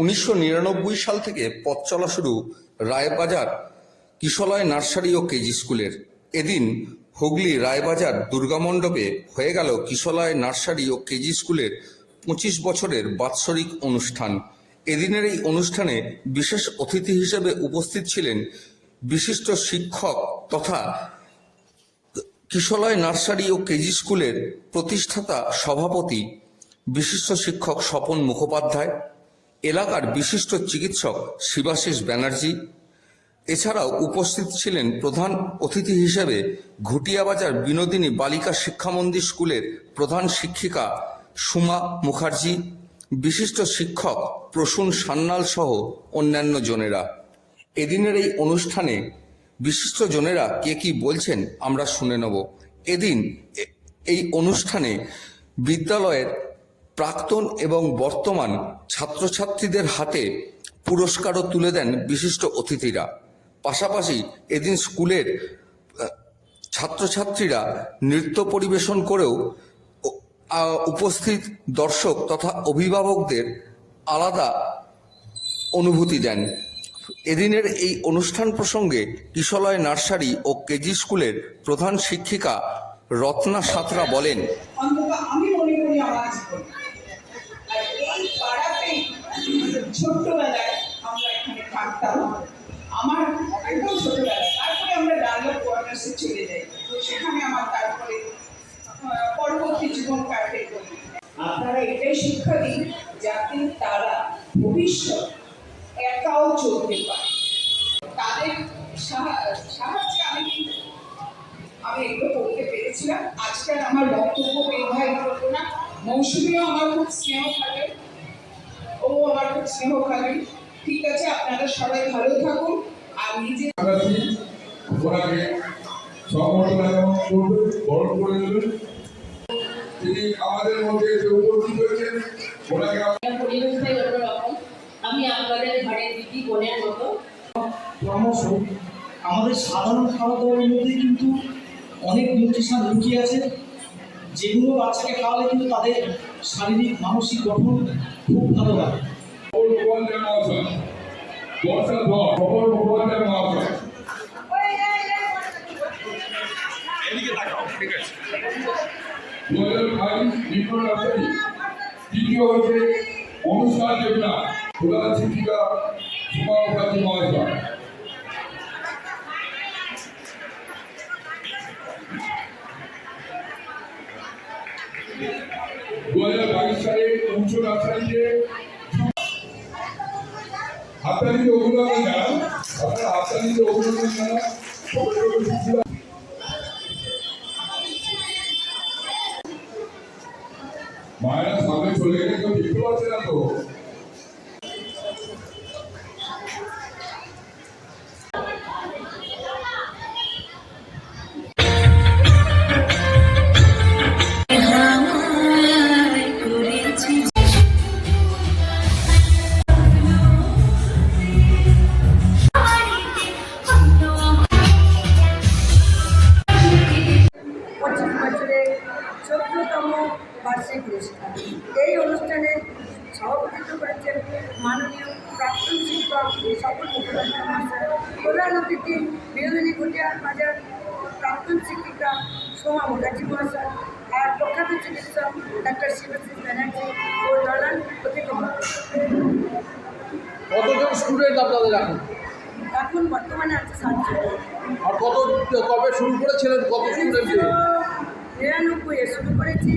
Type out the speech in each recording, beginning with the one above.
উনিশশো নিরানব্বই সাল থেকে পথ চলা শুরু রায়বাজার, কিশলয় নার্সারি ও কেজি স্কুলের। এদিন হুগলি রায়বাজার দুর্গামণ্ডপে হয়ে গেল কিশলয় নার্সারি ও কেজি স্কুলের পঁচিশ বছরের বাৎসরিক অনুষ্ঠান। এদিনের এই অনুষ্ঠানে বিশেষ অতিথি হিসেবে উপস্থিত ছিলেন বিশিষ্ট শিক্ষক তথা কিশলয় নার্সারি ও কেজি স্কুলের প্রতিষ্ঠাতা সভাপতি বিশিষ্ট শিক্ষক স্বপন মুখোপাধ্যায়। এলাকার বিশিষ্ট চিকিৎসক শিবাশিস ব্যানার্জি, এছাড়াও উপস্থিত ছিলেন প্রধান অতিথি হিসেবে ঘুটিয়াবাজার বিনোদিনী বালিকা শিক্ষামন্দির স্কুলের প্রধান শিক্ষিকা সুমা মুখার্জি, বিশিষ্ট শিক্ষক প্রসূন সান্যাল সহ অন্যান্য জনেরা। এদিনের এই অনুষ্ঠানে বিশিষ্ট জনেরা কে কি বলছেন আমরা শুনে নেব। এদিন এই অনুষ্ঠানে বিদ্যালয়ের প্রাক্তন এবং বর্তমান ছাত্রছাত্রীদের হাতে পুরস্কারও তুলে দেন বিশিষ্ট অতিথিরা। পাশাপাশি এদিন স্কুলের ছাত্রছাত্রীরা নৃত্য পরিবেশন করেও উপস্থিত দর্শক তথা অভিভাবকদের আলাদা অনুভূতি দেন। এদিনের এই অনুষ্ঠান প্রসঙ্গে কিশলয় নার্সারি ও কেজি স্কুলের প্রধান শিক্ষিকা রত্না সাঁতরা বলেন আমি মনে করি আমার ছোট্টবেলায় আমরা এখানে থাকতাম। আমার একদম ছোটবেলায়, তারপরে আমরা ডায়লগ কোয়ার্টার্সে চলে যাই। তো সেখানে আমার তারপরে পরবর্তী জীবন কাটে। আপনারা এটাই শিক্ষা দিন যাতে তারা ভবিষ্যৎ একাও চলতে পারে। তাদের সাহায্যে আমি আমি এগুলো করতে পেরেছিলাম। আজকাল আমার বক্তব্য নির্বাহী করব না মৌসুমিও আমার খুব স্নেহ থাকে। আমার খুব স্নেহ খাবে ঠিক আছে আপনারা সবাই ভালো থাকুন। আর নিজে ওনাকে সম্বর্ধনা এবং বরণ করে নেবেন। তিনি আমাদের মধ্যে যে উপস্থিত হয়েছেন। ওনাকে আমরা পরিবেশটাই অন্যরকম। আমি আপনাদের ঘরের দিদি বোনের মতো। পরামর্শ আমাদের সাধারণ খাওয়া দাওয়ার মধ্যে কিন্তু অনেক নিউট্রিশন লুকিয়ে আছে। যেগুলো বাচ্চাকে খাওয়ালে কিন্তু তাদের শারীরিক মানসিক গঠন খুব ভালো হয়। মহাশয় দু হাজার বাইশ রাজধানী হচ্ছে অনুষ্ঠান দেবনা প্রধান শিক্ষিকা সুমা মুখার্জি মহাশয় দু হাজার বাইশ সালে উচ্চ মায়েরা সামনে চলে গেলে কেউ দেখতে পাচ্ছে না? বার্ষিক অনুষ্ঠান। এই অনুষ্ঠানে সভাপতিত্ব করেছেন মাননীয় প্রাক্তন শিক্ষক সকল মুখোপাধ্যায় মহাশয় প্রধান অতিথি বিনোদিনী ঘটিয়ার বাজার প্রাক্তন শিক্ষিকা সোমা মুখার্জি মহাশয় আর প্রখ্যাত চিকিৎসক ডাক্তার শিবাশিস ব্যানার্জি ও অতিথিবৃন্দ। কতজন স্টুডেন্ট আপনাদের এখন? এখন বর্তমানে আছে সাতজন। আর কত কবে শুরু করেছিলেন? কত স্টুডেন্ট নিরানব্বইয়ে শুরু করেছি।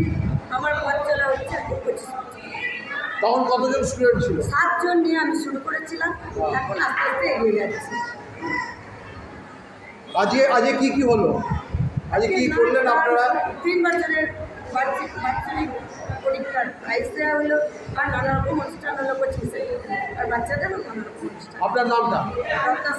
আমার বাচ্চারা হচ্ছে আজকে পঁচিশ তখন কতজন স্টুডেন্ট ছিল? সাতজন নিয়ে আমি শুরু করেছিলাম। এখন আস্তে আস্তে এগিয়ে যাচ্ছি। আজকে আজকে কি কি হলো? আজকে কি করলেন আপনারা? তিন বছরের বার্ষিক বাৎসরিক পরীক্ষার প্রাইজ দেওয়া হলো। আর নানা রকম অনুষ্ঠান হলো পঁচিশে। আর বাচ্চাদেরও নানা রকম অনুষ্ঠান। আপনার নামটা? রত্না